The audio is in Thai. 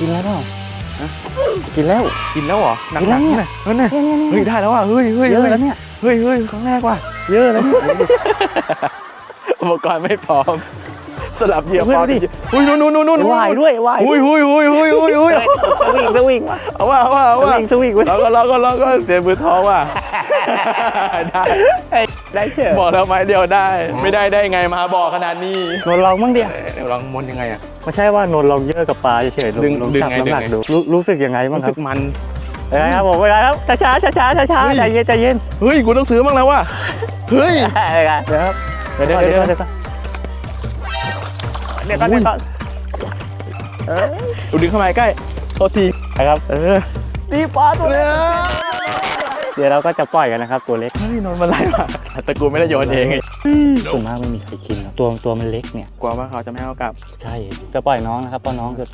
กินแล้วเปล่ากินแล้ว กินแล้วเหรอหนักกินหแล้นัวกเนี่ยเนี่ยเฮ้ยเนี่ยเนี่ยเนี่ยเฮ้ยได้แล้วอะเฮ้ยเฮ้ยเยอะเฮ้ยแล้วเนี่ยเฮ้ยเฮ้ยครั้งแรกว่ะเยอะแล้วเนี่ย อุปกรณ์ไม่พร้อม สลับเหยียบเพื่อนพร้อมดิ อุ้ยนู่นนู่นนู่นนู่นวายด้วยวายอุ้ยอุ้ยอุ้ยอุ้ยอุ้ยอุ้ยสวิงสวิงว่ะเอาว่าเอาว่าเอาสว่าวิงสวิงเราก็เราก็เราก็เสียมือท้องว่ะ ได้ได้เฉยบอกแล้วไม้เดียวได้ ไม่ได้ได้ไงมาบอกขนาดนี้นนลองบ้างเดียวเดี๋ยวลองมนยังไงอะไม่ใช่ว่านนลองเยอะกับปลาเฉยๆดึงลองดึงจับไงน้ำหนักดึงไงดูรู้รู้สึกยังไงบ้างรู้คสึรับกมันเอ้ยครับผมเวลาครับช้าช้าช้าช้าช้าช้าเฮ้ยใจเย็นใจเย็นเฮ้ยกูต้องซื้อบ้างแล้วว่ะเฮ้ยเดี๋ยวครับเดี๋ยวครับเดี๋ยวเดี๋ยวเดี๋ยวเดี๋ยวก่อนเดี๋ยวก่อนเดี๋ยวก่อนเออดูดึงเข้ามาใกล้โทษทีนะครับ เออดีปลาตัวเล็กเดี๋ยวเราก็จะปล่อยกันนะครับ ตัวเล็กเฮ้ยนนท์มาไล่มาแต่กูไม่ได้โยนเองไงส่วนมากไม่มีใครกินหรอกตัวตัวมันเล็กเนี่ยกลัวว่าเขาจะไม่ให้เอากลับ ใช่จะปล่อยน้องนะครับเพราะน้องจะโต